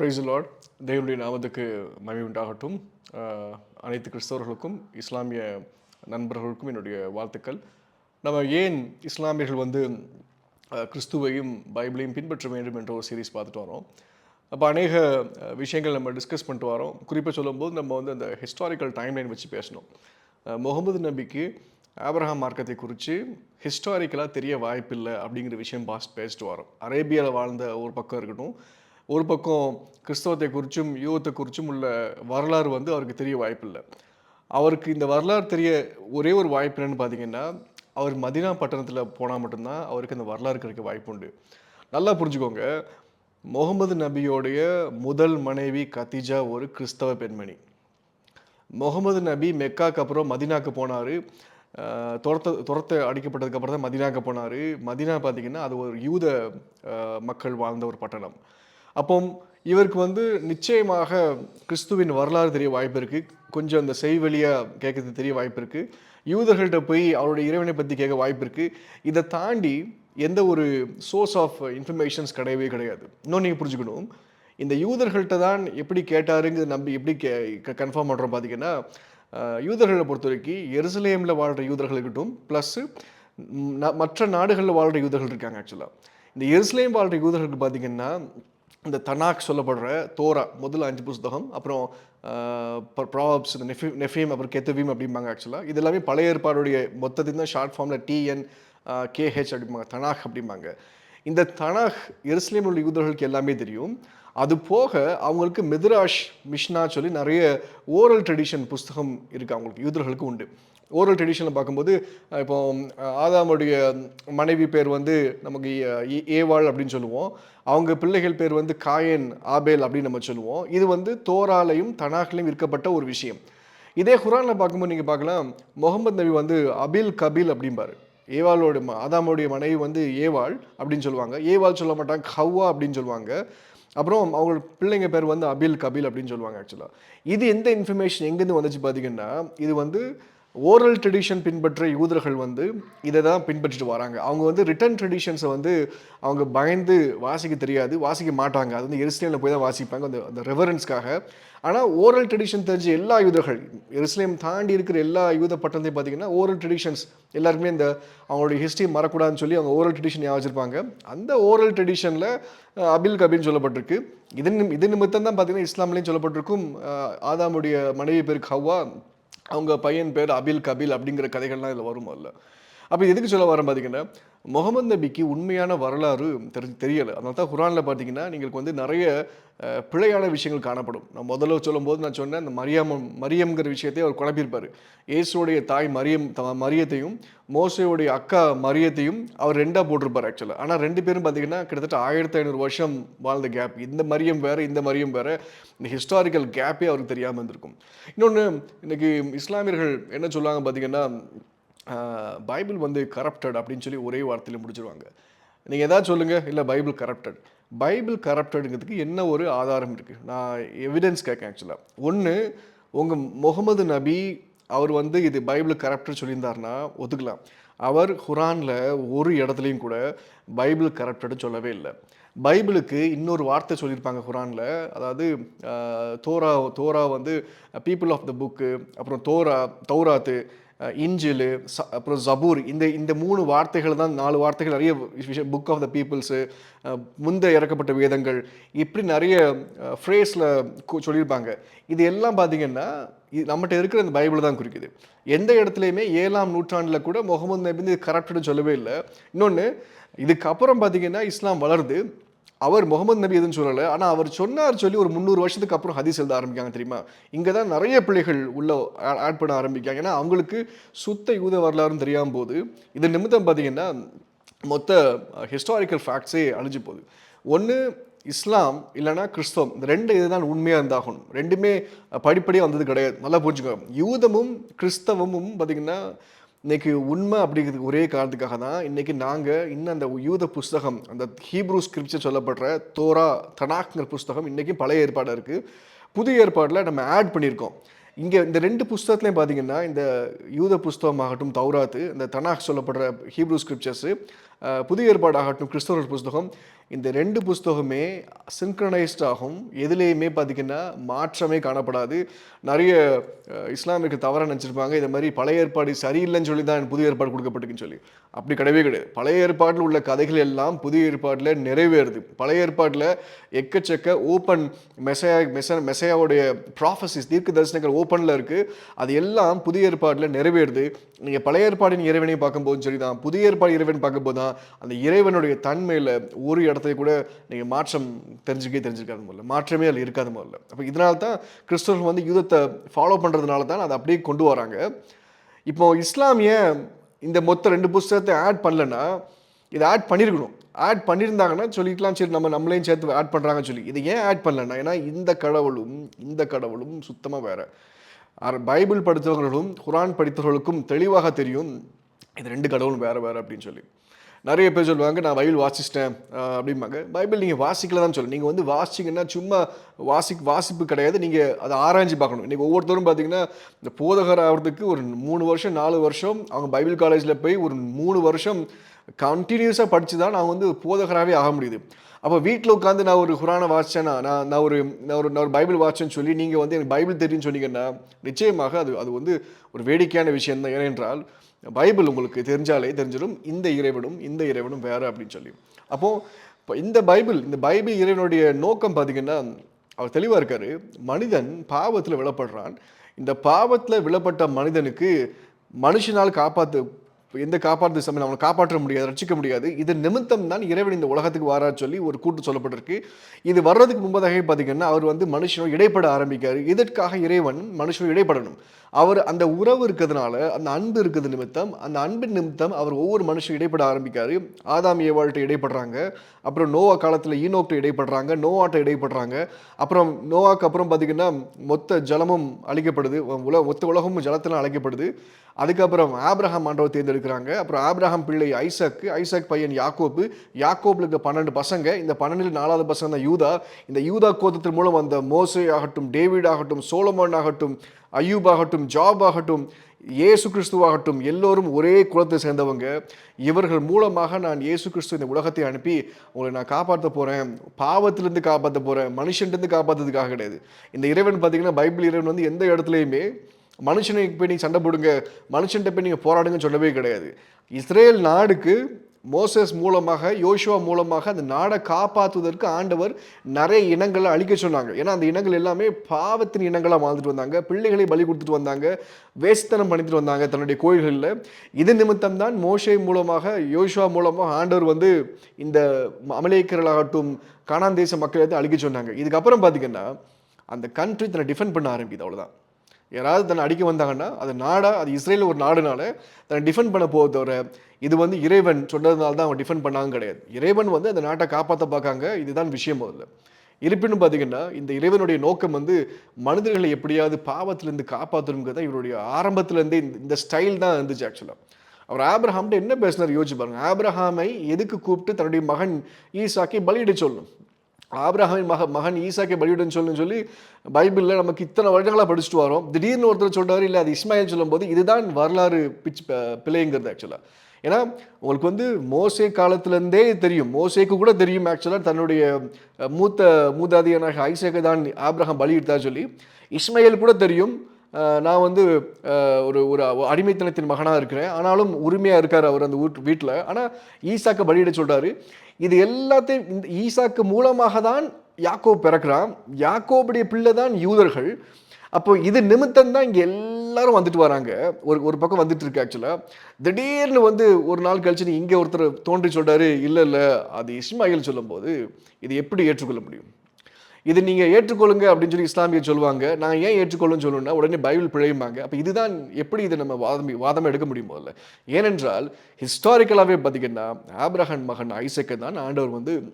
Price Lord தேவனுடைய நாமத்துக்கு மகிமை உண்டாகட்டும். அனைத்து கிறிஸ்தவர்களுக்கும் இஸ்லாமிய நண்பர்களுக்கும் என்னுடைய வாழ்த்துக்கள். நம்ம ஏன் இஸ்லாமியர்கள் வந்து கிறிஸ்துவையும் பைபிளையும் பின்பற்ற வேண்டும் என்ற ஒரு சீரிஸ் பார்த்துட்டு வரோம். அப்போ அநேக விஷயங்கள் நம்ம டிஸ்கஸ் பண்ணிட்டு வரோம். குறிப்பாக சொல்லும்போது நம்ம வந்து அந்த ஹிஸ்டாரிக்கல் டைம்லைன் வச்சு பேசணும். முகமது நபிக்கு ஆப்ரஹாம் மார்க்கத்தை குறித்து ஹிஸ்டாரிக்கலாக தெரிய வாய்ப்பில்லை அப்படிங்கிற விஷயம் பாஸ்ட் பேசிட்டு வரோம். அரேபியாவில் வாழ்ந்த ஒரு பக்கம் இருக்கட்டும் ஒரு பக்கம் கிறிஸ்தவத்தை குறித்தும் யூகத்தை குறித்தும் உள்ள வரலாறு வந்து அவருக்கு தெரிய வாய்ப்பில்லை. அவருக்கு இந்த வரலாறு தெரிய ஒரே ஒரு வாய்ப்பு என்னன்னு பார்த்தீங்கன்னா அவர் மதினா பட்டணத்தில் போனால் மட்டும்தான் அவருக்கு அந்த வரலாறு கிடைக்க வாய்ப்பு உண்டு. நல்லா புரிஞ்சுக்கோங்க. முகமது நபியோடைய முதல் மனைவி கத்திஜா ஒரு கிறிஸ்தவ பெண்மணி. முகமது நபி மெக்காக்கு அப்புறம் மதினாக்கு போனார். துரத்த துரத்த அடிக்கப்பட்டதுக்கப்புறம் தான் மதினாக்கு போனார். மதினா பார்த்தீங்கன்னா அது ஒரு யூத மக்கள் வாழ்ந்த ஒரு பட்டணம். அப்போ இவருக்கு வந்து நிச்சயமாக கிறிஸ்துவின் வரலாறு தெரிய வாய்ப்பு இருக்குது கொஞ்சம் அந்த செய்வெளியாக கேட்கறது தெரிய வாய்ப்பு இருக்குது யூதர்கள்ட்ட போய் அவருடைய இறைவனை பற்றி கேட்க வாய்ப்பு இருக்குது இதை தாண்டி எந்த ஒரு சோர்ஸ் ஆஃப் இன்ஃபர்மேஷன்ஸ் கிடையவே கிடையாது. இன்னொன்று நீங்கள் புரிஞ்சுக்கணும். இந்த யூதர்கள்ட்ட தான் எப்படி கேட்டாருங்கிறது நம்பி எப்படி கே கன்ஃபார்ம் பண்ணுறோம் பார்த்தீங்கன்னா யூதர்களை பொறுத்த வரைக்கும் எருசலேமில் வாழ்கிற யூதர்கள் இருக்கட்டும் ப்ளஸ்ஸு மற்ற நாடுகளில் வாழ்கிற யூதர்கள் இருக்காங்க ஆக்சுவலாக இந்த எருசலேம் வாழ்கிற யூதர்களுக்கு பார்த்தீங்கன்னா இந்த தனாக் சொல்லப்படுற தோரா முதல் அஞ்சு புஸ்தகம் அப்புறம் ப்ராப்ஸ் இந்த நெஃபி நெஃபீம் அப்புறம் கெத்தவீம் அப்படிம்பாங்க ஆக்சுவலாக இது எல்லாமே பழைய ஏற்பாடுடைய மொத்தத்தையும் தான் ஷார்ட் ஃபார்மில் டிஎன் கேஹெச் அப்படிம்பாங்க தனாக் அப்படிம்பாங்க. இந்த தனாக் எருசலேமில் உள்ள யூதர்களுக்கு எல்லாமே தெரியும். அது போக அவங்களுக்கு மித்ராஷ் மிஷ்னா சொல்லி நிறைய ஓரல் ட்ரெடிஷன் புஸ்தகம் இருக்குது அவங்களுக்கு யூதர்களுக்கு உண்டு. ஓரல் ட்ரெடிஷனில் பார்க்கும்போது இப்போ ஆதாமுடைய மனைவி பேர் வந்து நமக்கு ஏ- ஏவாள் அப்படின்னு சொல்லுவோம். அவங்க பிள்ளைகள் பேர் வந்து காயன் ஆபேல் அப்படின்னு நம்ம சொல்லுவோம். இது வந்து தோராலையும் தனாக்லையும் விற்கப்பட்ட ஒரு விஷயம். இதே குரானில் பார்க்கும்போது நீங்கள் பார்க்கலாம். முகமது நபி வந்து அபில் கபில் அப்படிம்பார். ஏவாளோட அதாமோடைய மனைவி வந்து ஏவாள் அப்படின்னு சொல்லுவாங்க. ஏவாள் சொல்ல மாட்டாங்க ஹவ்வா அப்படின்னு சொல்லுவாங்க. அப்புறம் அவங்க பிள்ளைங்க பேர் வந்து அபில் கபில் அப்படின்னு சொல்லுவாங்க ஆக்சுவலாக இது எந்த இன்ஃபர்மேஷன் எங்கேருந்து வந்துச்சு பார்த்தீங்கன்னா இது வந்து ஓரல் ட்ரெடிஷன் பின்பற்ற யூதர்கள் வந்து இதை தான் பின்பற்றிட்டு வராங்க. அவங்க வந்து ரிட்டன் ட்ரெடிஷன்ஸை வந்து அவங்க பயந்து வாசிக்க தெரியாது வாசிக்க மாட்டாங்க. அது வந்து எருசலேமில் போய் தான் வாசிப்பாங்க அந்த அந்த ரெவரன்ஸ்க்காக ஆனால் ஓரல் ட்ரெடிஷன் தெரிஞ்ச எல்லா யூதர்கள் எருசலேம் தாண்டி இருக்கிற எல்லா யூத பட்டத்தையும் பார்த்தீங்கன்னா ஓரல் ட்ரெடிஷன்ஸ் எல்லாருக்குமே இந்த அவங்களுடைய ஹிஸ்ட்ரி மறக்கூடாதுன்னு சொல்லி அவங்க ஓரல் ட்ரெடிஷன் ஞாபகம் அந்த ஓரல் ட்ரெடிஷனில் அபில் கபின்னு சொல்லப்பட்டிருக்கு. இது இது நிமித்தம் தான் பார்த்தீங்கன்னா இஸ்லாம்லேயும் சொல்லப்பட்டிருக்கும். ஆதாமுடைய மனைவி பேர் ஹவ்வா அவங்க பையன் பேர் அபில் கபில் அப்படிங்கிற கதைகள்லாம் இதில் வரும் அதில் அப்போ எதுக்கு சொல்ல வரேன் பார்த்தீங்கன்னா முகமது நபிக்கு உண்மையான வரலாறு தெரி தெரியலை. அதனால தான் குரானில் பார்த்தீங்கன்னா நீங்கள் வந்து நிறைய பிழையான விஷயங்கள் காணப்படும். நான் முதல்ல சொல்லும்போது நான் சொன்னேன் அந்த மரியம் மரியம்ங்கிற விஷயத்தை அவர் குழப்பியிருப்பார். இயேசுடைய தாய் மரியம் த மரியத்தையும் மோசையுடைய அக்கா மரியத்தையும் அவர் ரெண்டாக போட்டிருப்பார் ஆக்சுவலாக ஆனால் ரெண்டு பேரும் பார்த்தீங்கன்னா கிட்டத்தட்ட ஆயிரத்தி ஐநூறு வருஷம் வாழ்ந்த கேப் இந்த மரியம் வேறு இந்த மரியம் வேறு. இந்த ஹிஸ்டாரிக்கல் கேப்பே அவருக்கு தெரியாமல் இருந்திருக்கும். இன்னொன்று இன்றைக்கி இஸ்லாமியர்கள் என்ன சொல்லுவாங்க பார்த்தீங்கன்னா பைபிள் வந்து கரப்டட் அப்படின்னு சொல்லி ஒரே வார்த்தையில் முடிச்சிருவாங்க. நீங்கள் எதாவது சொல்லுங்கள் இல்லை பைபிள் கரப்டட் பைபிள் கரப்டடுங்கிறதுக்கு என்ன ஒரு ஆதாரம் இருக்குது நான் எவிடன்ஸ் கேட்கேன் ஆக்சுவலாக ஒன்று உங்கள் முகமது நபி அவர் வந்து இது பைபிள் கரப்டட் சொல்லியிருந்தாருன்னா ஒத்துக்கலாம் அவர் குரானில் ஒரு இடத்துலையும் கூட பைபிள் கரப்டடு சொல்லவே இல்லை. பைபிளுக்கு இன்னொரு வார்த்தை சொல்லியிருப்பாங்க குரானில் அதாவது தோரா தோரா வந்து பீப்புள் ஆஃப் த புக்கு அப்புறம் தோரா தௌராத்து இஞ்சிலு ச- அப்புறம் ஜபூர் இந்த இந்த மூணு வார்த்தைகள் தான் நாலு வார்த்தைகள் நிறைய விஷயம் புக் ஆஃப் த பீப்புள்ஸு முந்த இறக்கப்பட்ட வேதங்கள் இப்படி நிறைய ஃப்ரேஸில் சொல்லியிருப்பாங்க. இது எல்லாம் பார்த்தீங்கன்னா இது நம்மகிட்ட இருக்கிற இந்த பைபிள் தான் குறிக்குது. எந்த இடத்துலையுமே ஏழாம் நூற்றாண்டில் கூட முகமது நபி இது கரப்டட்னு சொல்லவே இல்லை. இன்னொன்று இதுக்கப்புறம் பார்த்தீங்கன்னா இஸ்லாம் வளருது. அவர் முகமது நபி எதுன்னு சொல்லலை. ஆனால் அவர் சொன்னார் சொல்லி ஒரு முந்நூறு வருஷத்துக்கு அப்புறம் ஹதீஸ் எழுத ஆரம்பிக்காங்க தெரியுமா? இங்கே தான் நிறைய பிள்ளைகள் உள்ள ஆட் பண்ண ஆரம்பிக்காங்க ஏன்னா அவங்களுக்கு சுத்த யூத வரலாறுன்னு தெரியாம போது இது நிமித்தம் பார்த்தீங்கன்னா மொத்த ஹிஸ்டாரிக்கல் ஃபேக்ட்ஸே அழிஞ்சு போகுது. ஒன்று இஸ்லாம் இல்லைன்னா கிறிஸ்தவம் இந்த ரெண்டு இதுதான் உண்மையாக இருந்தாகணும். ரெண்டுமே படிப்படியாக வந்தது கிடையாது. நல்லா புரிஞ்சுக்கோங்க யூதமும் கிறிஸ்தவமும் பார்த்தீங்கன்னா இன்னைக்கு உண்மை அப்படிங்கிறது ஒரே காரணத்துக்காக தான் இன்னைக்கு நாங்கள் இன்னும் அந்த யூத புஸ்தகம் அந்த ஹீப்ரூ ஸ்கிரிப்சர் சொல்லப்படுற தோரா தனாக்ங்கிற புஸ்தகம் இன்னைக்கும் பழைய ஏற்பாடாக இருக்குது புதிய ஏற்பாடில் நம்ம ஆட் பண்ணியிருக்கோம். இங்கே இந்த ரெண்டு புஸ்தகத்துலேயும் பார்த்தீங்கன்னா இந்த யூத புஸ்தகமாகட்டும் தௌராத்து இந்த தனாக் சொல்லப்படுற ஹீப்ரூ ஸ்கிரிப்சர்ஸு புதிய ஏற்பாடாகட்டும் கிறிஸ்தவர்கள் புஸ்தகம். இந்த ரெண்டு புஸ்தகமே சின்க்ரனைஸ்ட் ஆகும். எதுலேயுமே பார்த்தீங்கன்னா மாற்றமே காணப்படாது. நிறைய அஹ், இஸ்லாமியர்கள் தவறாக நினச்சிருப்பாங்க. இந்த மாதிரி பழைய ஏற்பாடு சரியில்லைன்னு சொல்லி தான் புதிய ஏற்பாடு கொடுக்கப்பட்டிருக்குன்னு சொல்லி. அப்படி கிடையவே கிடையாது. பழைய ஏற்பாட்டில் உள்ள கதைகள் எல்லாம் புதிய ஏற்பாட்டில் நிறைவேறுது. பழைய ஏற்பாட்டில் எக்கச்சக்க ஓப்பன் மெசையா மெச மெசையாவுடைய ப்ராஃபஸிஸ் தீர்க்க தரிசனங்கள் ஓப்பனில் இருக்குது அது எல்லாம் புதிய ஏற்பாட்டில் நிறைவேறுது. நீங்கள் பழைய ஏற்பாடின் இறைவனையும் பார்க்கும்போது சரி தான் புதிய ஏற்பாடு இறைவன் பார்க்கும்போது தான் அந்த இறைவனுடைய தன்மையில் ஒரு இடத்தை கூட நீங்கள் மாற்றம் தெரிஞ்சுக்கே தெரிஞ்சிருக்காது முதல்ல. மாற்றமே அதில் இருக்காது முதல்ல. அப்போ இதனால தான் கிறிஸ்தவர்கள் வந்து யூதத்தை ஃபாலோ பண்ணுறதுனால தான் அதை அப்படியே கொண்டு வராங்க. இப்போ இஸ்லாமிய இந்த மொத்த ரெண்டு புஸ்தகத்தை ஆட் பண்ணலன்னா இதை ஆட் பண்ணியிருக்கணும் ஆட் பண்ணியிருந்தாங்கன்னா சொல்லிக்கலாம் சரி நம்ம நம்மளையும் சேர்த்து ஆட் பண்ணுறாங்கன்னு சொல்லி. இதை ஏன் ஆட் பண்ணலன்னா ஏன்னா இந்த கடவுளும் இந்த கடவுளும் சுத்தமாக வேறு. பைபிள் படித்தவர்களும் குரான் படித்தவர்களுக்கும் தெளிவாக தெரியும் இது ரெண்டு கடவுளும் வேறு வேறு அப்படின்னு சொல்லி. நிறைய பேர் சொல்லுவாங்க நான் பைபிள் வாசிச்சிட்டேன் அப்படிம்பாங்க. பைபிள் நீங்கள் வாசிக்கல தான் சொல்லு நீங்கள் வந்து வாசிங்கன்னா சும்மா வாசி வாசிப்பு கிடையாது. நீங்கள் அதை ஆராய்ஞ்சு பார்க்கணும். இன்றைக்கி ஒவ்வொருத்தரும் பார்த்தீங்கன்னா இந்த போதகர் ஆகிறதுக்கு ஒரு மூணு வருஷம் நாலு வருஷம் அவங்க பைபிள் காலேஜில் போய் ஒரு மூணு வருஷம் கண்டினியூஸாக படித்து தான் நான் வந்து போதகராகவே ஆக முடியுது. அப்போ வீட்டில் உட்காந்து நான் ஒரு குரானை வாசிச்சேன்னா நான் நான் ஒரு நான் ஒரு நான் ஒரு பைபிள் வாட்சேன்னு சொல்லி நீங்கள் வந்து எனக்கு பைபிள் தெரியும்னு சொன்னீங்கன்னா நிச்சயமாக அது அது வந்து ஒரு வேடிக்கையான விஷயம் தான் ஏனென்றால் பைபிள் உங்களுக்கு தெரிஞ்சாலே தெரிஞ்சிடும். இந்த இறைவனும் இந்த இறைவனும் வேறு அப்படின்னு சொல்லி. அப்போது இப்போ இந்த பைபிள் இந்த பைபிள் இறைவனுடைய நோக்கம் பார்த்தீங்கன்னா அவர் தெளிவாக இருக்கார். மனிதன் பாவத்தில் விழப்படுறான். இந்த பாவத்தில் விழப்பட்ட மனிதனுக்கு மனுஷனால் காப்பாற்று எந்த காப்பாற்று சமையல் அவனை காப்பாற்ற முடியாது ரட்சிக்க முடியாது. இது நிமித்தம் தான் இறைவன் இந்த உலகத்துக்கு வாரா சொல்லி ஒரு கூட்டு சொல்லப்பட்டிருக்கு. இது வர்றதுக்கு முன்பதாக பார்த்தீங்கன்னா அவர் வந்து மனுஷனோட இடைப்பட ஆரம்பிக்காரு. இதற்காக இறைவன் மனுஷனோட இடைப்படணும்? அவர் அந்த உறவு இருக்கிறதுனால அந்த அன்பு இருக்கிறது நிமித்தம் அந்த அன்பின் நிமித்தம் அவர் ஒவ்வொரு மனுஷனும் இடைப்பட ஆரம்பிக்காரு. ஆதாம் ஏவாள்கிட்ட இடைப்படுறாங்க. அப்புறம் நோவா காலத்தில் ஈனோக்கிட்ட இடைப்படுறாங்க. நோவாட்ட இடைப்படுறாங்க. அப்புறம் நோவாக்கு அப்புறம் பார்த்தீங்கன்னா மொத்த ஜலமும் அழிக்கப்படுது. உல மொத்த உலகமும் ஜலத்தில் அழைக்கப்படுது. அதுக்கப்புறம் ஆபிரகாம் ஆண்டவர் தேர்ந்தெடுக்கிறாங்க. அப்புறம் ஆப்ரஹாம் பிள்ளை ஐசக்கு ஐசக் பையன் யாக்கோப்பு. யாக்கோப்பில் இருக்க பன்னெண்டு பசங்க. இந்த பன்னெண்டில் நாலாவது பசங்க தான் யூதா. இந்த யூதா கோத்தத்தின் மூலம் வந்த மோசே ஆகட்டும் டேவிட் ஆகட்டும் சோலமன் ஆகட்டும் அய்யூப் ஆகட்டும் ஜாப் ஆகட்டும் இயேசு கிறிஸ்துவாகட்டும் எல்லோரும் ஒரே குலத்தை சேர்ந்தவங்க. இவர்கள் மூலமாக நான் இயேசு கிறிஸ்து இந்த உலகத்தை அனுப்பி உங்களை நான் காப்பாற்ற போகிறேன் பாவத்திலேருந்து காப்பாற்ற போகிறேன் மனுஷன்ட்டு காப்பாற்றுறதுக்காக கிடையாது. இந்த இறைவன் பார்த்தீங்கன்னா பைபிள் இறைவன் வந்து எந்த இடத்துலையுமே மனுஷனை போய் நீங்கள் சண்டை போடுங்க மனுஷன்ட்ட போய் நீங்கள் போராடுங்கன்னு சொல்லவே கிடையாது. இஸ்ரேல் நாடுக்கு மோசஸ் மூலமாக யோசுவா மூலமாக அந்த நாடை காப்பாற்றுவதற்கு ஆண்டவர் நிறைய இனங்களை அழிக்க சொன்னாங்க. ஏன்னா அந்த இனங்கள் எல்லாமே பாவத்தின் இனங்களாக வாழ்ந்துட்டு வந்தாங்க. பிள்ளைகளை பலி கொடுத்துட்டு வந்தாங்க. வேஸ்தனம் பண்ணிட்டு வந்தாங்க தன்னுடைய கோயில்களில். இது நிமித்தம் தான் மோஷை மூலமாக யோசுவா மூலமாக ஆண்டவர் வந்து இந்த அமலேக்கர்களாகட்டும் காணாந்தேச மக்களை வந்து அழிக்க சொன்னாங்க. இதுக்கப்புறம் பார்த்தீங்கன்னா அந்த கண்ட்ரி தன்னை டிஃபெண்ட் பண்ண ஆரம்பிக்குது அவ்வளோதான் யாராவது தன்னை அடிக்க வந்தாங்கன்னா அது நாடாக அது இஸ்ரேல் ஒரு நாடுனால தன்னை டிஃபெண்ட் பண்ண போக தவிர இது வந்து இறைவன் சொன்னதுனால தான் அவன் டிஃபெண்ட் பண்ணாங்க கிடையாது. இறைவன் வந்து அந்த நாட்டை காப்பாற்ற பார்க்காங்க இதுதான் விஷயம் அதில் இருப்பினும் பார்த்தீங்கன்னா இந்த இறைவனுடைய நோக்கம் வந்து மனிதர்களை எப்படியாவது பாவத்திலிருந்து காப்பாற்றணுங்கிறத இவருடைய ஆரம்பத்துலேருந்தே இந்த இந்த ஸ்டைல் தான் இருந்துச்சு ஆக்சுவலாக அவர் ஆப்ரஹாம்கிட்ட என்ன பேசினார்? யோசிச்சு பாருங்க. ஆப்ரஹாமை எதுக்கு கூப்பிட்டு தன்னுடைய மகன் ஈசாக்கை பலியிட சொல்லணும்? ஆப்ரஹாமின் மக மகன் ஈசாக்கை பலியுடன் சொல்லுன்னு சொல்லி பைபிளில் நமக்கு இத்தனை வருடங்களாக படிச்சுட்டு வரோம். திடீர்னு ஒருத்தர் சொல்கிறார் இல்லை அது இஸ்மாயில் சொல்லும்போது இதுதான் வரலாறு பிச் பிழைங்கிறது ஆக்சுவலாக ஏன்னா உங்களுக்கு வந்து மோசே காலத்துலேருந்தே தெரியும். மோசேக்கு கூட தெரியும் ஆக்சுவலாக தன்னுடைய மூத்த மூதாதியனாக ஐசேக்கை தான் ஆப்ரஹாம் பலியிட்டதா சொல்லி. இஸ்மாயில் கூட தெரியும். நான் வந்து ஒரு ஒரு அடிமைத்தனத்தின் மகனாக இருக்கிறேன். ஆனாலும் உரிமையாக இருக்கார் அவர் அந்த வீட்டு வீட்டில் ஆனால் ஈசாக்கை பலியிட சொல்கிறாரு இது எல்லாத்தையும் இந்த ஈசாக்கு மூலமாக தான் யாக்கோ பிறக்கிறான். யாக்கோபுடைய பிள்ளை தான் யூதர்கள். அப்போ இது நிமித்தம் தான் இங்கே எல்லாரும் வந்துட்டு வராங்க. ஒரு ஒரு பக்கம் வந்துட்டு இருக்கு ஆக்சுவலாக திடீர்னு வந்து ஒரு நாள் கழிச்சு நீ இங்கே ஒருத்தர் தோன்றி சொல்கிறாரு இல்லை இல்லை அது இஸ்மாயில் சொல்லும்போது இது எப்படி ஏற்றுக்கொள்ள முடியும்? இது நீங்கள் ஏற்றுக்கொள்ளுங்க அப்படின்னு சொல்லி இஸ்லாமிய சொல்லுவாங்க. நான் ஏன் ஏற்றுக்கொள்ளுன்னு சொல்லணும்னா உடனே பைபிள் பிழையும்பாங்க. அப்போ இதுதான் எப்படி இதை நம்ம வாதம் வாதம் எடுக்க முடியும் முதல்ல? ஏனென்றால் ஹிஸ்டாரிக்கலாகவே பார்த்தீங்கன்னா ஆப்ரஹான் மகன் ஐசக்கை தான் ஆண்டவர் வந்து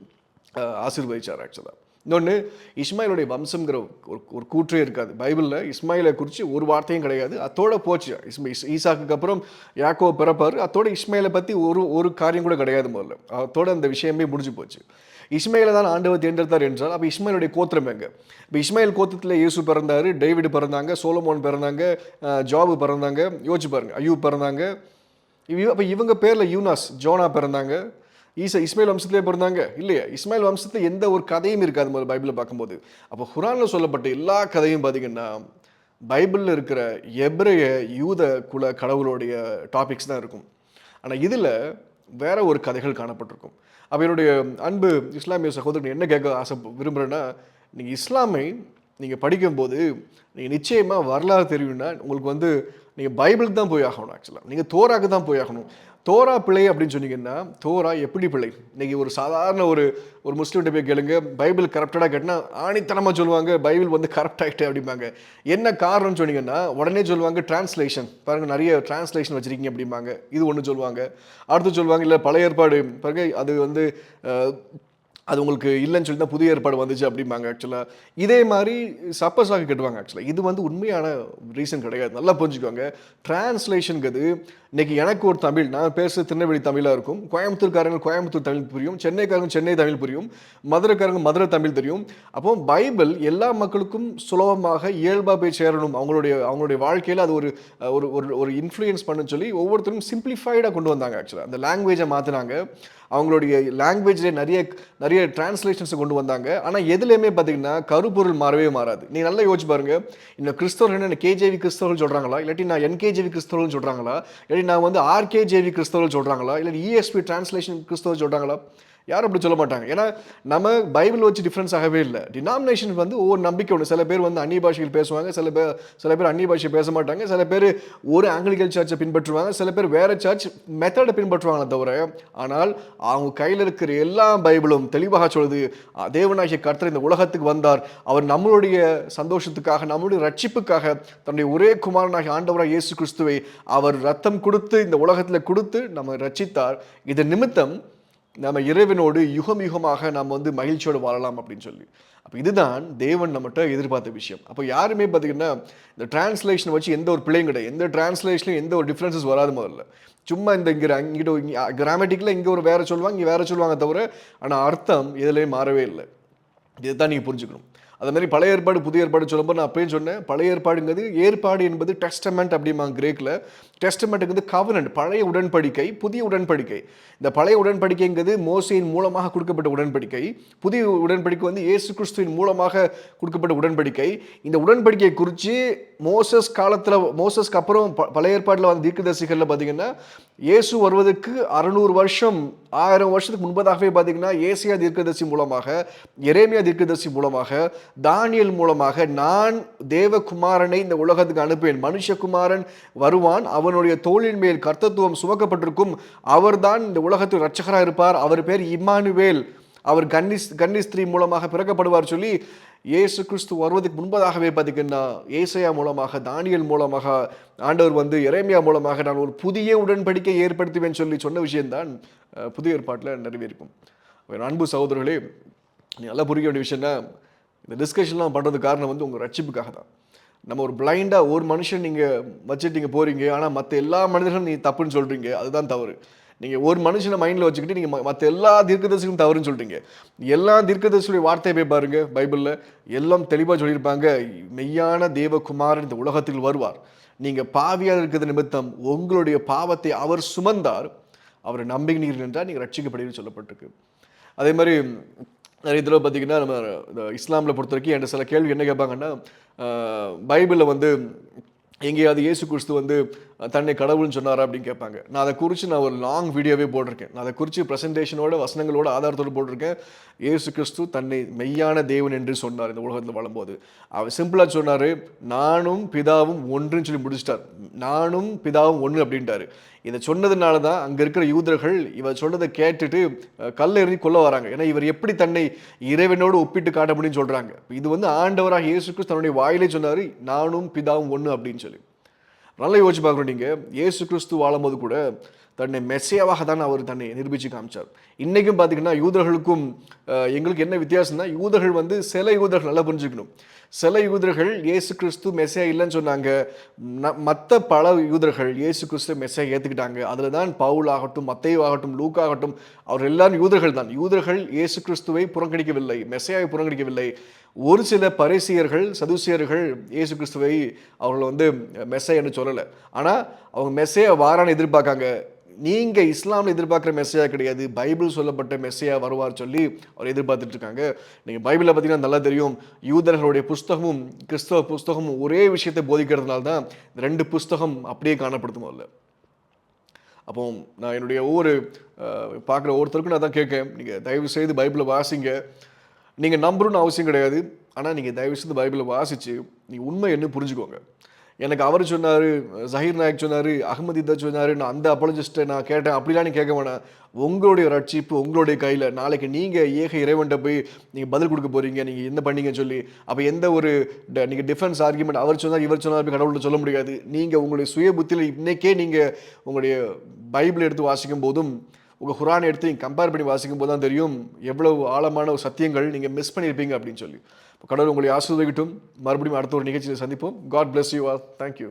ஆசீர்வதிச்சார் ஆக்சுவலாக இன்னொன்று இஸ்மாயிலுடைய வம்சங்கிற ஒரு ஒரு கூற்றே இருக்காது. பைபிளில் இஸ்மாயிலை குறித்து ஒரு வார்த்தையும் கிடையாது. அத்தோட போச்சு. இஸ்ம இஸ்- ஈசாக்குக்கு அப்புறம் யாக்கோ பிறப்பார். அத்தோட இஸ்மாயிலை பற்றி ஒரு ஒரு காரியம் கூட கிடையாது முதல்ல. அத்தோட அந்த விஷயமே முடிஞ்சு போச்சு. இஸ்மையில தான் ஆண்டவர் தேர்ந்தெடுத்தார் என்றால் அப்போ இஸ்மையிலுடைய கோத்திரம் எங்க? இப்போ இஸ்மையில் கோத்திரத்தில் இயேசு பிறந்தாரு டேவிட் பிறந்தாங்க சோலமோன் பிறந்தாங்க ஜாபு பிறந்தாங்க யோசிச்சு பாருங்க ஐயூப் பிறந்தாங்க. அப்போ இவங்க பேரில் யூனாஸ் ஜோனா பிறந்தாங்க ஈசா இஸ்மாயில் வம்சத்திலே பிறந்தாங்க இல்லையா? இஸ்மாயில் வம்சத்தில் எந்த ஒரு கதையும் இருக்காது முதல்ல பைபிளில் பார்க்கும்போது. அப்போ குரானில் சொல்லப்பட்ட எல்லா கதையும் பார்த்தீங்கன்னா பைபிளில் இருக்கிற எப்ரைய யூத குல கடவுளுடைய டாபிக்ஸ் தான் இருக்கும். ஆனால் இதில் வேற ஒரு கதைகள் காணப்பட்டிருக்கும். அப்போ என்னுடைய அன்பு இஸ்லாமிய சகோதரன் என்ன கேட்க ஆசை விரும்புகிறேன்னா நீங்கள் இஸ்லாமை நீங்கள் படிக்கும்போது நீங்கள் நிச்சயமாக வரலாறு தெரியும்னா உங்களுக்கு வந்து நீங்கள் பைபிளுக்கு தான் போய் ஆகணும் ஆக்சுவலாக நீங்கள் தோராக்கு தான் போய் ஆகணும். தோரா பிழை அப்படின்னு சொன்னீங்கன்னா தோரா எப்படி பிழை? இன்னைக்கு ஒரு சாதாரண ஒரு ஒரு முஸ்லீம்கிட்ட போய் கேளுங்க பைபிள் கரெக்டடாக கேட்டினா ஆணித்தனமாக சொல்லுவாங்க பைபிள் வந்து கரெக்ட் ஆகிட்டே அப்படிம்பாங்க. என்ன காரணம்னு சொன்னீங்கன்னா உடனே சொல்லுவாங்க டிரான்ஸ்லேஷன் பாருங்கள் நிறைய டிரான்ஸ்லேஷன் வச்சிருக்கீங்க அப்படிம்பாங்க. இது ஒன்று சொல்லுவாங்க. அடுத்து சொல்லுவாங்க இல்லை பழைய ஏற்பாடு. பாருங்க அது வந்து அது உங்களுக்கு இல்லைன்னு சொல்லி தான் புதிய ஏற்பாடு வந்துச்சு அப்படிம்பாங்க ஆக்சுவலாக இதே மாதிரி சப்பஸாக கட்டுவாங்க ஆக்சுவலாக இது வந்து உண்மையான ரீசன் கிடையாது. நல்லா புரிஞ்சுக்கோங்க. டிரான்ஸ்லேஷனுங்கிறது இன்னைக்கு எனக்கு ஒரு தமிழ் நான் பேசுகிற திருநெல்வேலி தமிழாக இருக்கும். கோயம்புத்தூர்காரங்க கோயம்புத்தூர் தமிழ் புரியும் சென்னைக்காரங்க சென்னை தமிழ் புரியும் மதுரைக்காரங்க மதுரை தமிழ் தெரியும். அப்போ பைபிள் எல்லா மக்களுக்கும் சுலபமாக இயல்பாக போய் சேரணும். அவங்களுடைய அவங்களுடைய வாழ்க்கையில் அது ஒரு ஒரு ஒரு ஒரு இன்ஃப்ளூயன்ஸ் பண்ணுன்னு சொல்லி ஒவ்வொருத்தரும் சிம்பிளிஃபைடாக கொண்டு வந்தாங்க ஆக்சுவலாக அந்த லாங்குவேஜை மாற்றினாங்க அவங்களுடைய லாங்குவேஜ்லேயே நிறைய நிறைய டிரான்ஸ்லேஷன்ஸை கொண்டு வந்தாங்க. ஆனால் எதுலேயுமே பார்த்தீங்கன்னா கருப்பொருள் மாறவே மாறாது. நீ நல்லா யோசிச்சு பாருங்கள் இந்த கிறிஸ்தவர்கள் என்ன கேஜேவி கிறிஸ்தவர்கள் சொல்கிறாங்களா இல்லாட்டி நான் என்கேஜேவி கிறிஸ்தவர்கள் சொல்கிறாங்களா இல்லாட்டி நான் வந்து ஆர்கேஜேவி கிறிஸ்தவர்கள் சொல்கிறாங்களா இல்லை இஎஸ்பி டிரான்ஸ்லேஷன் கிறிஸ்தவர்கள் சொல்கிறாங்களா யாரும் அப்படி சொல்ல மாட்டாங்க. ஏன்னா நம்ம பைபிள் வச்சு டிஃப்ரென்ஸ் ஆகவே இல்லை. டினாமினேஷன் வந்து ஒவ்வொரு நம்பிக்கை ஒன்று சில பேர் வந்து அந்நிய பாஷையில் பேசுவாங்க. சில பேர் சில பேர் அந்நிய பாஷை பேச மாட்டாங்க. சில பேர் ஒரு ஆங்கிலிக்கல் சர்ச்சை பின்பற்றுவாங்க. சில பேர் வேறு சர்ச் மெத்தடை பின்பற்றுவாங்களே தவிர ஆனால் அவங்க கையில் இருக்கிற எல்லா பைபிளும் தெளிவாக சொல்லுது தேவநாயகி தேவனாகிய கர்த்தர் இந்த உலகத்துக்கு வந்தார். அவர் நம்மளுடைய சந்தோஷத்துக்காக நம்மளுடைய ரட்சிப்புக்காக தன்னுடைய ஒரே குமாரனாகிய ஆண்டவராக இயேசு கிறிஸ்துவை அவர் ரத்தம் கொடுத்து இந்த உலகத்தில் கொடுத்து நம்ம ரட்சித்தார். இதன் நிமித்தம் நம்ம இறைவனோடு யுகம் யுகமாக நாம் வந்து மகிழ்ச்சியோடு வாழலாம் அப்படின்னு சொல்லி. அப்போ இதுதான் தேவன் நம்மகிட்ட எதிர்பார்த்த விஷயம். அப்போ யாருமே பார்த்தீங்கன்னா இந்த டிரான்ஸ்லேஷனை வச்சு எந்த ஒரு பிள்ளையும் கிடையாது. எந்த டிரான்ஸ்லேஷனும் எந்த ஒரு டிஃப்ரென்சஸ் வராது முதல்ல. சும்மா இந்த இங்கே இங்கிட்ட கிராமட்டிக்கில் இங்கே ஒரு வேறு சொல்லுவாங்க இங்கே வேறு சொல்லுவாங்க தவிர ஆனால் அர்த்தம் எதுலேயும் மாறவே இல்லை. இதுதான் நீங்கள் புரிஞ்சுக்கணும். அதே மாதிரி பழைய ஏற்பாடு புதிய ஏற்பாடு சொல்லும்போது நான் அப்பயும் சொன்னேன் பழைய ஏற்பாடுங்கிறது ஏற்பாடு என்பது டெஸ்டமெண்ட் அப்படிம்பாங்க கிரேக்கில். டெஸ்டமெண்ட்டுங்கிறது கவனன்ட் பழைய உடன்படிக்கை புதிய உடன்படிக்கை. இந்த பழைய உடன்படிக்கைங்கிறது மோசையின் மூலமாக கொடுக்கப்பட்ட உடன்படிக்கை. புதிய உடன்படிக்கை வந்து இயேசு கிறிஸ்துவின் மூலமாக கொடுக்கப்பட்ட உடன்படிக்கை. இந்த உடன்படிக்கையை குறித்து மோசஸ் காலத்தில் மோசஸ்க்கு அப்புறம் ப- பழைய ஏற்பாட்டில் வந்து தீர்க்கதரிசிகளில் பார்த்தீங்கன்னா இயேசு வருவதற்கு அறுநூறு வருஷம் ஆயிரம் வருஷத்துக்கு முன்பதாகவே பார்த்தீங்கன்னா ஏசியா தீர்க்கதர்சி மூலமாக எரேமியா தீர்க்கதர்சி மூலமாக தானியல் மூலமாக நான் தேவகுமாரனை இந்த உலகத்துக்கு அனுப்புவேன். மனுஷகுமாரன் வருவான் அவனுடைய தோளின் மேல் கர்த்தத்துவம் சுமக்கப்பட்டிருக்கும். அவர்தான் இந்த உலகத்தில் ரட்சகராக இருப்பார் அவர் பேர் இம்மானுவேல். அவர் கன்னிஸ் கன்னிஸ்திரீ மூலமாக பிறக்கப்படுவார் சொல்லி இயேசு கிறிஸ்து வருவதற்கு முன்பதாகவே பார்த்திங்கன்னா ஏசையா மூலமாக தானியல் மூலமாக ஆண்டவர் வந்து இறைமையா மூலமாக நான் ஒரு புதிய உடன்படிக்கை ஏற்படுத்துவேன் சொல்லி சொன்ன விஷயம்தான் புதிய ஏற்பாட்டில் நிறைவேறிக்கும் அன்பு சகோதரர்களே நல்லா புரிய வேண்டிய விஷயம்னா இந்த டிஸ்கஷன்லாம் பண்ணுறது காரணம் வந்து உங்கள் ரட்சிப்புக்காக தான். நம்ம ஒரு பிளைண்டாக ஒரு மனுஷன் நீங்கள் வச்சுட்டு நீங்கள் போகிறீங்க ஆனால் மற்ற எல்லா மனிதர்களும் நீ தப்புன்னு சொல்கிறீங்க அதுதான் தவறு. நீங்கள் ஒரு மனுஷனை மைண்டில் வச்சுக்கிட்டு நீங்கள் மற்ற எல்லா தீர்க்கதரிசிகளும் தவறுன்னு சொல்கிறீங்க எல்லா தீர்க்கதரிசியுடைய வார்த்தையை போய் பாருங்கள் பைபிளில் எல்லாம் தெளிவாக சொல்லியிருப்பாங்க. மெய்யான தேவகுமாரன் இந்த உலகத்தில் வருவார். நீங்கள் பாவியாக இருக்கிறது நிமித்தம் உங்களுடைய பாவத்தை அவர் சுமந்தார். அவரை நம்பினீர்கள் என்றால் நீங்கள் ரட்சிக்கப்படுவீர்கள் சொல்லப்பட்டிருக்கு. அதே மாதிரி நிறைய தடவை பார்த்தீங்கன்னா நம்ம இந்த இஸ்லாமில் பொறுத்த வரைக்கும் என்கிட்ட சில கேள்வி என்ன கேட்பாங்கன்னா பைபிளில் வந்து எங்கேயாவது இயேசு கிறிஸ்து வந்து தன்னை கடவுள்னு சொன்னாரா அப்படின்னு கேட்பாங்க. நான் அதை குறித்து நான் ஒரு லாங் வீடியோவே போட்டிருக்கேன். நான் அதை குறித்து ப்ரெசன்டேஷனோட வசனங்களோட ஆதாரத்தோடு போட்டிருக்கேன். ஏசு கிறிஸ்து தன்னை மெய்யான தேவன் என்று சொன்னார் இந்த உலகத்தில் வாழும்போது. அவர் சிம்பிளாக சொன்னார் நானும் பிதாவும் ஒன்றுன்னு சொல்லி முடிச்சிட்டார். நானும் பிதாவும் ஒன்று அப்படின்ட்டாரு. இதை சொன்னதுனால தான் அங்கே இருக்கிற யூதர்கள் இவர் சொன்னதை கேட்டுட்டு கல்லை எறிஞ்சு கொல்ல வராங்க. ஏன்னா இவர் எப்படி தன்னை இறைவனோடு ஒப்பிட்டு காட்ட முடியும்னு சொல்கிறாங்க இது வந்து ஆண்டவராக இயேசுக்கு கிறிஸ்து தன்னுடைய வாயிலே சொன்னார் நானும் பிதாவும் ஒன்று அப்படின்னு சொல்லி. நல்லா யோசிச்சு பார்க்குறோம் நீங்கள் ஏசு கிறிஸ்து வாழும்போது கூட தன்னை மெஸ்ஸியாவாக தான் அவர் தன்னை நிரூபித்து காமிச்சார். இன்றைக்கும் பார்த்தீங்கன்னா யூதர்களுக்கும் எங்களுக்கு என்ன வித்தியாசம்னா யூதர்கள் வந்து சில யூதர்கள் நல்லா புரிஞ்சுக்கணும். சில யூதர்கள் இயேசு கிறிஸ்து மெஸ்ஸியா இல்லைன்னு சொன்னாங்க. மற்ற பல யூதர்கள் இயேசு கிறிஸ்து மெஸ்ஸியா ஏற்றுக்கிட்டாங்க அதில் தான் பவுல் ஆகட்டும் மத்தையாகட்டும் ஆகட்டும் லூக் ஆகட்டும் அவர் எல்லாரும் யூதர்கள் தான். யூதர்கள் இயேசு கிறிஸ்துவை புறக்கணிக்கவில்லை மெஸ்ஸியாவை புறக்கணிக்கவில்லை. ஒரு சில பரிசியர்கள் சதுசியர்கள் இயேசு கிறிஸ்துவை அவர்கள் வந்து மெஸ்ஸைன்னு சொல்லலை. ஆனால் அவங்க மெஸ்ஸையை வாரான்னு எதிர்பார்க்காங்க. நீங்கள் இஸ்லாமில் எதிர்பார்க்குற மெஸ்ஸையா கிடையாது. பைபிள் சொல்லப்பட்ட மெஸ்ஸையா வருவார் சொல்லி அவர் எதிர்பார்த்துட்டு இருக்காங்க. நீங்கள் பைபிளை பார்த்தீங்கன்னா நல்லா தெரியும். யூதர்களுடைய புஸ்தகமும் கிறிஸ்தவ புஸ்தகமும் ஒரே விஷயத்தை போதிக்கிறதுனால தான் இந்த ரெண்டு புஸ்தகம் அப்படியே காணப்படுத்தும் அதில் அப்போ நான் என்னுடைய ஒவ்வொரு பார்க்குற ஒவ்வொருத்தருக்கும் நான் தான் கேட்கேன். நீங்கள் தயவு செய்து பைபிளை வாசிங்க. நீங்கள் நம்புறன்னு அவசியம் கிடையாது. ஆனால் நீங்கள் தயவு செய்து பைபிளை வாசித்து நீங்கள் உண்மை என்ன புரிஞ்சுக்கோங்க. எனக்கு அவர் சொன்னார் ஜஹீர் நாயக் சொன்னார் அகமது இதா சொன்னார் நான் அந்த அப்பாலஜிஸ்ட்டை நான் கேட்டேன். அப்படிலாம் நீ கேட்க வேணாம். உங்களுடைய ரட்சிப்பு உங்களுடைய கையில். நாளைக்கு நீங்கள் ஏக இறைவன்ட்ட போய் நீங்கள் பதில் கொடுக்க போகிறீங்க நீங்கள் என்ன பண்ணீங்கன்னு சொல்லி. அப்போ எந்த ஒரு நீங்கள் டிஃபென்ஸ் ஆர்குமெண்ட் அவர் சொன்னார் இவர் சொன்னார் போய் கடவுள்கிட்ட சொல்ல முடியாது. நீங்கள் உங்களுடைய சுய புத்தியில் இன்னைக்கே நீங்கள் உங்களுடைய பைபிள் எடுத்து வாசிக்கும் போதும் உங்கள் குரானை எடுத்து நீங்கள் கம்பேர் பண்ணி வாசிக்கும் போது தான் தெரியும் எவ்வளவு ஆழமான ஒரு சத்தியங்கள் நீங்கள் மிஸ் பண்ணியிருப்பீங்க அப்படின்னு சொல்லி. கடவுள் உங்களை ஆசிர்வதிக்கட்டும். மறுபடியும் அடுத்த ஒரு நிகழ்ச்சியில் சந்திப்போம். God bless you all thank you